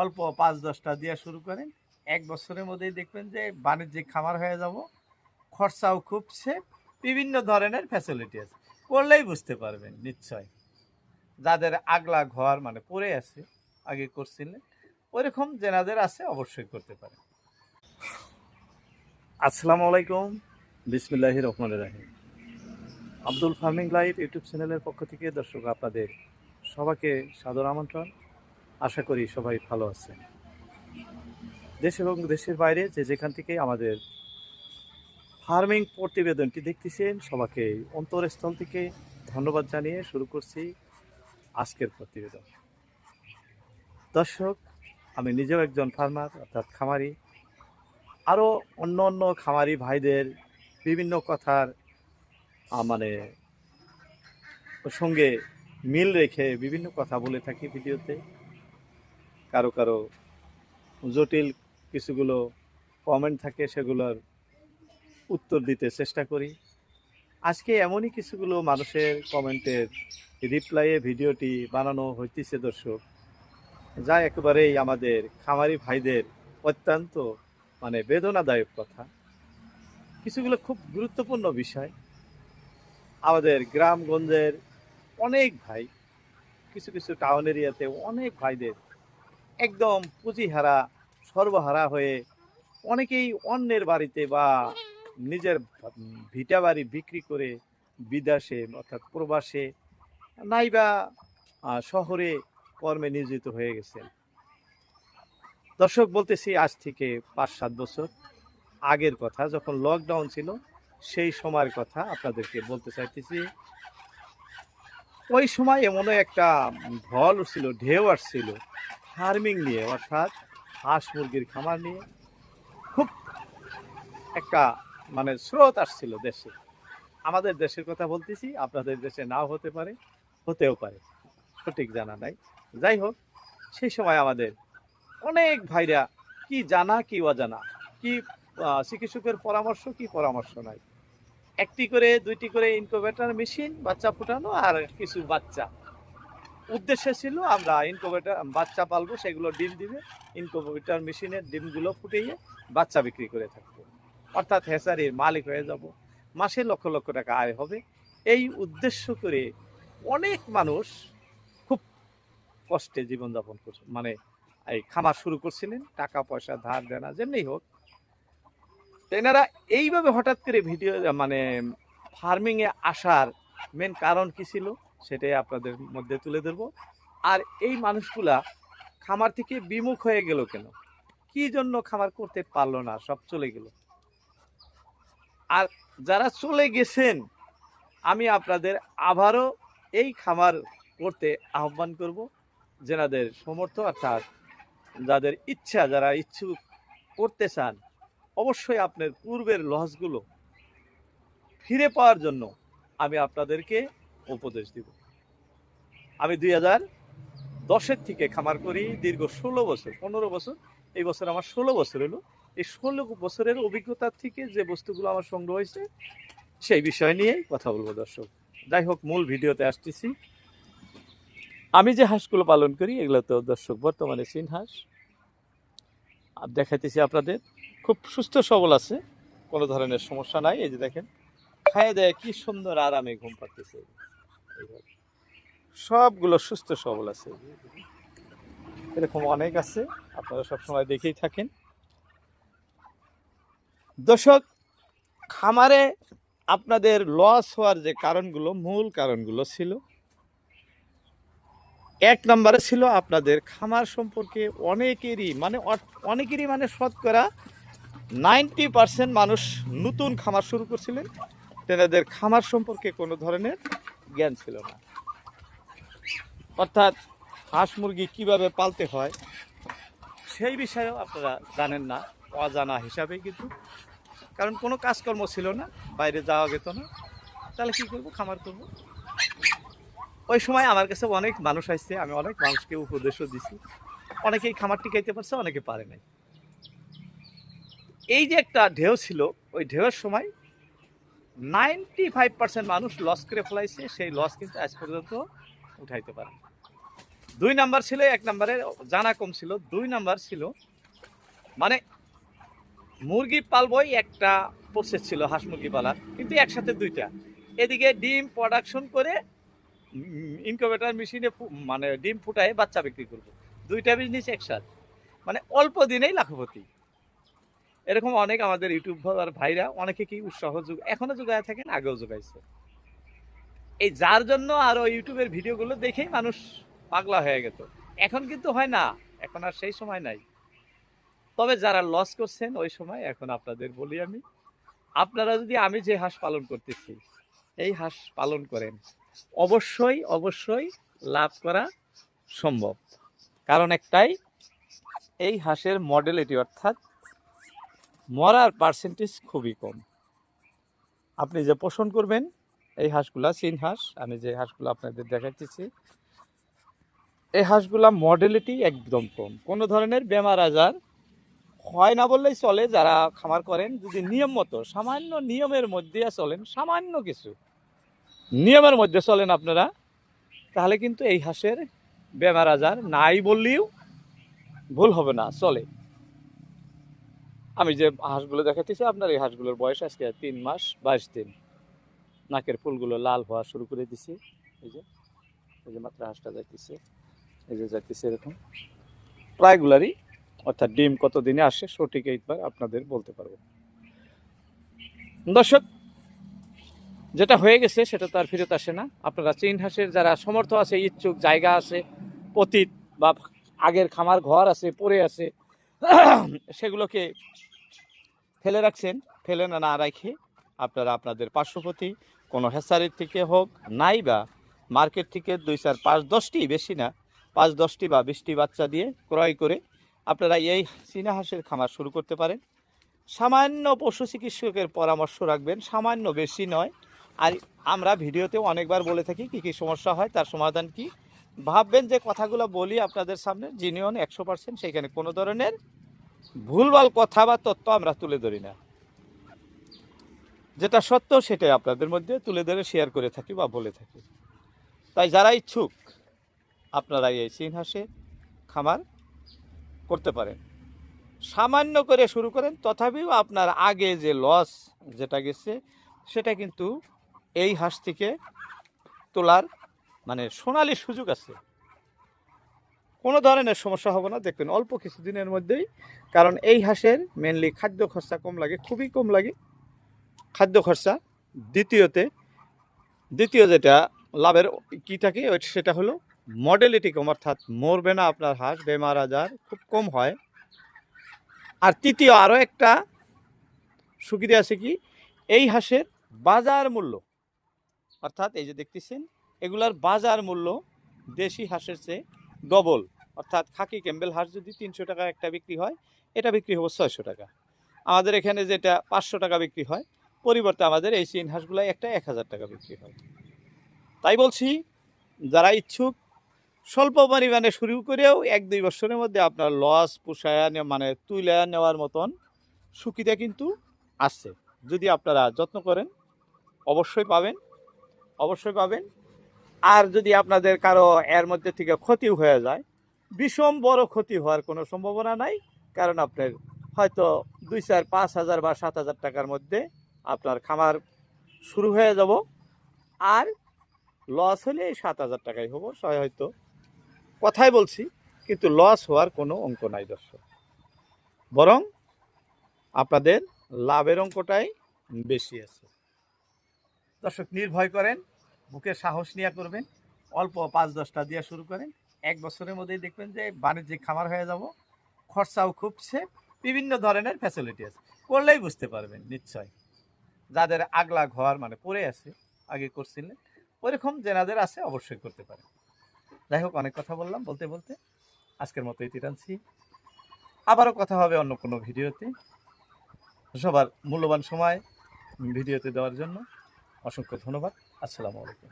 অল্প পাঁচ দশটা দিয়ে শুরু করেন। এক বছরের মধ্যেই দেখবেন যে বাণিজ্যিক খামার হয়ে যাব। খরচাও খুব সেফ বিভিন্ন ধরনের ফ্যাসিলিটি আছে। করলেই বুঝতে পারবেন, নিশ্চয়। যাদের আগলা ঘর মানে পড়ে আছে, আগে করছিলেন ওইরকম যেনাদের আছে অবশ্যই করতে পারে আসসালামু আলাইকুম। বিসমিল্লাহ রহমান রাহিম। আব্দুল ফার্মিং লাইভ ইউটিউব চ্যানেলের পক্ষ থেকে দর্শক আপনাদের সবাইকে সাদর আমন্ত্রণ। আশা করি সবাই ভালো আছেন দেশ এবং দেশের বাইরে যে যেখান থেকে আমাদের ফার্মিং প্রতিবেদনটি দেখতেছেন, সবাইকে অন্তরস্থল থেকে ধন্যবাদ জানিয়ে শুরু করছি আজকের প্রতিবেদন। দর্শক, আমি নিজেও একজন ফার্মার, অর্থাৎ খামারি। আরও অন্য অন্য খামারি ভাইদের বিভিন্ন কথার মানে সঙ্গে মিল রেখে বিভিন্ন কথা বলে থাকি ভিডিওতে। কারও কারও জটিল কিছুগুলো কমেন্ট থাকে সেগুলোর উত্তর দিতে চেষ্টা করি। আজকে এমনই কিছুগুলো মানুষের কমেন্টের রিপ্লাইয়ে ভিডিওটি বানানো হইতেছে দর্শক, যা একেবারেই আমাদের খামারি ভাইদের অত্যন্ত মানে বেদনাদায়ক কথা। কিছুগুলো খুব গুরুত্বপূর্ণ বিষয়। আমাদের গ্রামগঞ্জের অনেক ভাই, কিছু কিছু টাউন এরিয়াতে অনেক ভাইদের একদম পুঁজিহারা, সর্বহারা হয়ে অনেকেই অন্যের বাড়িতে বা নিজের ভিটা বাড়ি বিক্রি করে বিদেশে অর্থাৎ প্রবাসে নাইবা শহরে কর্মে নিয়োজিত হয়ে গেছেন। দর্শক, বলতেছি আজ থেকে পাঁচ সাত বছর আগের কথা, যখন লকডাউন ছিল, সেই সময়ের কথা আপনাদেরকে বলতে চাইতেছি। ওই সময় এমনও একটা ঢল ছিল, ঢেউ আসছিল ফার্মিং নিয়ে, অর্থাৎ হাঁস মুরগির খামার নিয়ে খুব একটা মানে স্রোত আসছিল দেশে। আমাদের দেশের কথা বলতেছি, আপনাদের দেশে নাও হতে পারে, হতেও পারে। সঠিক জানা নাই। যাই হোক, সেই সময় আমাদের অনেক ভাইরা কি জানা, কি অজানা, কি চিকিৎসকের পরামর্শ, কি পরামর্শ নাই। একটি করে, দুইটি করে ইনকোভেটার মেশিন বাচ্চা ফুটানো আর কিছু বাচ্চা। উদ্দেশ্য ছিল আমরা ইনকোভেটার বাচ্চা পালবো, সেগুলো ডিম দিবে। ইনকোভেটার মেশিনের ডিমগুলো ফুটিয়ে বাচ্চা বিক্রি করে থাকব। অর্থাৎ হেসারির মালিক হয়ে যাব। মাসে লক্ষ লক্ষ টাকা আয় হবে। এই উদ্দেশ্য করে অনেক মানুষ খুব কষ্টে জীবনযাপন করছে। মানে এই খামার শুরু করছিলেন, টাকা, পয়সা, ধার, দেনা, যেমনি হোক। তেনারা এইভাবে হঠাৎ করে ভিডিও মানে ফার্মিংয়ে আসার মেন কারণ কি ছিল? সেটাই আপনাদের মধ্যে তুলে ধরবো। আর এই মানুষগুলা খামার থেকে বিমুখ হয়ে গেল কেন? কি জন্য খামার করতে পারল না? সব চলে গেল। আর যারা চলে গেছেন, আমি আপনাদের আবারও এই খামার করতে আহ্বান করব। যেনাদের সমর্থ, অর্থাৎ যাদের ইচ্ছা, যারা ইচ্ছুক করতে চান, অবশ্যই আপনার পূর্বের লসগুলো ফিরে পাওয়ার জন্য আমি আপনাদেরকে উপদেশ দিব। আমি দুই হাজার দশের থেকে খামার করি দীর্ঘ ষোলো বছর, পনেরো বছর। এই বছর আমার ষোলো বছর হলো। এই ষোলো বছরের অভিজ্ঞতার থেকে যে বস্তুগুলো আমার সংগ্রহ হয়েছে, সেই বিষয় নিয়েই কথা বলব দর্শক। যাই হোক, মূল ভিডিওতে আসতেছি। আমি যে হাঁসগুলো পালন করি, এগুলো তো দর্শক বর্তমানে চীন হাঁস। দেখাইতেছি আপনাদের, খুব সুস্থ সবল আছে, কোনো ধরনের সমস্যা নাই। এই যে দেখেন, খাইয়ে দেয় কি সুন্দর আরামে ঘুম পাচ্ছে সবগুলো সুস্থ সবল আছে। এরকম অনেক আছে, আপনারা সবসময় দেখেই থাকেন। দর্শক, খামারে আপনাদের লস হওয়ার যে কারণগুলো, মূল কারণগুলো ছিল, এক নম্বরে ছিল আপনাদের খামার সম্পর্কে অনেকেরই মানে অনেকেরই মানে শতকরা নাইনটি পার্সেন্ট মানুষ নতুন খামার শুরু করছিলেন। তেনাদের খামার সম্পর্কে কোনো ধরনের জ্ঞান ছিল না। অর্থাৎ হাঁস মুরগি কীভাবে পালতে হয়, সেই বিষয়েও আপনারা জানেন না, অজানা হিসাবে কিন্তু। কারণ কোনো কাজকর্ম ছিল না, বাইরে যাওয়া যেত না। তাহলে কী করব, খামার করব। ওই সময় আমার কাছে অনেক মানুষ আসছে, আমি অনেক মানুষকে উপদেশও দিছি। অনেকেই খামার টিকাইতে পারছে, অনেকে পারে নাই। এই যে একটা ঢেউ ছিল, ওই ঢেউয়ের সময় নাইনটি ফাইভ পার্সেন্ট মানুষ লস করে ফেলাইছে, সেই লস কিন্তু আজ পর্যন্ত উঠাইতে পারে দুই নাম্বার ছিল, এক নাম্বারে জানা কম ছিল, দুই নাম্বার ছিল মানে মুরগি পালবই একটা প্রসেস ছিল হাঁস মুরগি পালার, কিন্তু একসাথে দুইটা। এদিকে ডিম প্রোডাকশন করে ইনকিউবেটর মেশিনে মানে ডিম ফুটায় বাচ্চা বিক্রি করব। দুইটা বিজনেস একসাথে। মানে অল্প দিনেই লাখপতি। এরকম অনেক আমাদের ইউটিউবার ভাইরা অনেকে কি উৎসাহ যোগ, এখনও যোগায় থাকেন, আগেও যোগাইছে। এই যার জন্য আরও ইউটিউবের ভিডিওগুলো দেখেই মানুষ পাগলা হয়ে গেত এখন কিন্তু হয় না, এখন আর সেই সময় নাই। তবে যারা লস করছেন, ওই সময় এখন আপনাদের বলি আমি, আপনারা যদি আমি যে হাঁস পালন করতেছি, এই হাঁস পালন করেন, অবশ্যই অবশ্যই লাভ করা সম্ভব। কারণ একটাই, এই হাঁসের মডেলিটি অর্থাৎ মরার পার্সেন্টেজ খুবই কম। আপনি যে পোষণ করবেন, এই হাঁসগুলা চীন হাঁস, আমি যে হাঁসগুলো আপনাদের দেখাচ্ছি এই হাঁসগুলা মডেলিটি একদম কম। কোনো ধরনের বেমার আজার হয় না বললেই চলে, যারা খামার করেন, যদি নিয়ম মতো, সামান্য নিয়মের মধ্যে চলেন, সামান্য কিছু, নিয়মের মধ্যে চলেন আপনারা, তাহলে কিন্তু এই হাঁসের বেমার আজার নাই বললেও ভুল হবে না, চলে। আমি যে হাঁসগুলো দেখাতেছি আপনার এই হাঁসগুলোর বয়স আজকে তিন মাস বাইশ দিন। নাকের ফুলগুলো লাল হওয়া শুরু করে দিছি। এই যে এই যে মাত্র হাঁসটা যাইতেছে। এই যে যাইতেছে এরকম। প্রায়গুলারই, অর্থাৎ ডিম কত দিনে আসে সঠিক এইবার আপনাদের বলতে পারব। দর্শক, যেটা হয়ে গেছে সেটা তো আর ফেরত আসে না। আপনারা চীন হাঁসের যারা সমর্থ আছে, ইচ্ছুক, জায়গা আছে পতিত বা আগের খামার, ঘর আছে, পড়ে আছে, সেগুলোকে ফেলে রাখছেন, ফেলে না রাখে। আপনারা আপনাদের পার্শ্বপতি কোনো হেসারির থেকে হোক, নাই বা মার্কেট থেকে দুই চার পাঁচ দশটি বেশি না, পাঁচ দশটি বা বিশটি বাচ্চা দিয়ে ক্রয় করে আপনারা এই চীনা হাঁসের খামার শুরু করতে পারেন। সামান্য পশু চিকিৎসকের পরামর্শ রাখবেন, সামান্য বেশি নয়। আর আমরা ভিডিওতেও অনেকবার বলে থাকি কী কী সমস্যা হয়, তার সমাধান কি? ভাববেন যে কথাগুলো বলি আপনাদের সামনে, জিনিয়ন একশো পার্সেন্ট সেখানে কোনো ধরনের ভুলভাল কথা বা তথ্য আমরা তুলে ধরি না। যেটা সত্য সেটাই আপনাদের মধ্যে তুলে ধরে শেয়ার করে থাকি বা বলে থাকি। তাই যারা ইচ্ছুক, আপনারা এই চীন খামার করতে পারেন। সামান্য করে শুরু করেন, তথাপিও আপনার আগে যে লস যেটা গেছে, সেটা কিন্তু এই হাঁস থেকে তোলার মানে সোনালি সুযোগ আছে। কোনো ধরনের সমস্যা হবে না, দেখবেন অল্প কিছুদিনের মধ্যেই, কারণ এই হাঁসের মেনলি খাদ্য খরচা কম লাগে, খুবই কম লাগে। খাদ্য খরচা দ্বিতীয়তে, দ্বিতীয় যেটা লাভের কী থাকে সেটা হলো মডেলিটি কম, অর্থাৎ মরবে না আপনার হাঁস, বেমার আজার খুব কম হয়। আর তৃতীয় আরও একটা সুবিধা আছে কি, এই হাঁসের বাজার মূল্য, অর্থাৎ এই যে দেখতেছেন, এগুলার বাজার মূল্য দেশি হাঁসের চেয়ে ডবল। অর্থাৎ খাকি ক্যাম্বেল হাঁস যদি তিনশো টাকা একটা বিক্রি হয়, এটা বিক্রি হবে ছয়শো টাকা। আমাদের এখানে যেটা পাঁচশো টাকা বিক্রি হয়, পরিবর্তে আমাদের এই চিন হাঁসগুলো একটা এক হাজার টাকা বিক্রি হয়। তাই বলছি, যারা ইচ্ছুক, স্বল্প পরিমাণে শুরু করেও এক দুই বছরের মধ্যে আপনার লস, পোষায়া মানে তুলে নেওয়ার মতন সুবিধা কিন্তু আসছে যদি আপনারা যত্ন করেন, অবশ্যই পাবেন অবশ্যই পাবেন। আর যদি আপনাদের কারও এর মধ্যে থেকে ক্ষতি হয়ে যায়, বিষম বড় ক্ষতি হওয়ার কোনো সম্ভাবনা নাই, কারণ আপনার হয়তো দুই চার, পাঁচ হাজার বা সাত হাজার টাকার মধ্যে আপনার খামার শুরু হয়ে যাব। আর লস হলে সাত হাজার টাকাই হব হয়তো কথাই বলছি, কিন্তু লস হওয়ার কোনো অঙ্ক নাই দর্শক। বরং আপনাদের লাভের অঙ্কটাই বেশি আছে। দর্শক, নির্ভয় করেন বুকে সাহস নিয়ে করবেন, অল্প পাঁচ দশটা দিয়ে শুরু করেন। এক বছরের মধ্যেই দেখবেন যে বাণিজ্যিক খামার হয়ে যাব, খরচাও খুব খুবছে, বিভিন্ন ধরনের ফ্যাসিলিটি আছে। করলেই বুঝতে পারবেন, নিশ্চয়। যাদের আগলা ঘর মানে পড়ে আছে, আগে করছিলেন, ওইরকম যেনাদের আছে অবশ্যই করতে পারেন। যাই হোক, অনেক কথা বললাম বলতে বলতে। আজকের মতো ইতি টানছি আবারও কথা হবে অন্য কোনো ভিডিওতে। সবার মূল্যবান সময় ভিডিওতে দেওয়ার জন্য অসংখ্য ধন্যবাদ। আসসালামু আলাইকুম।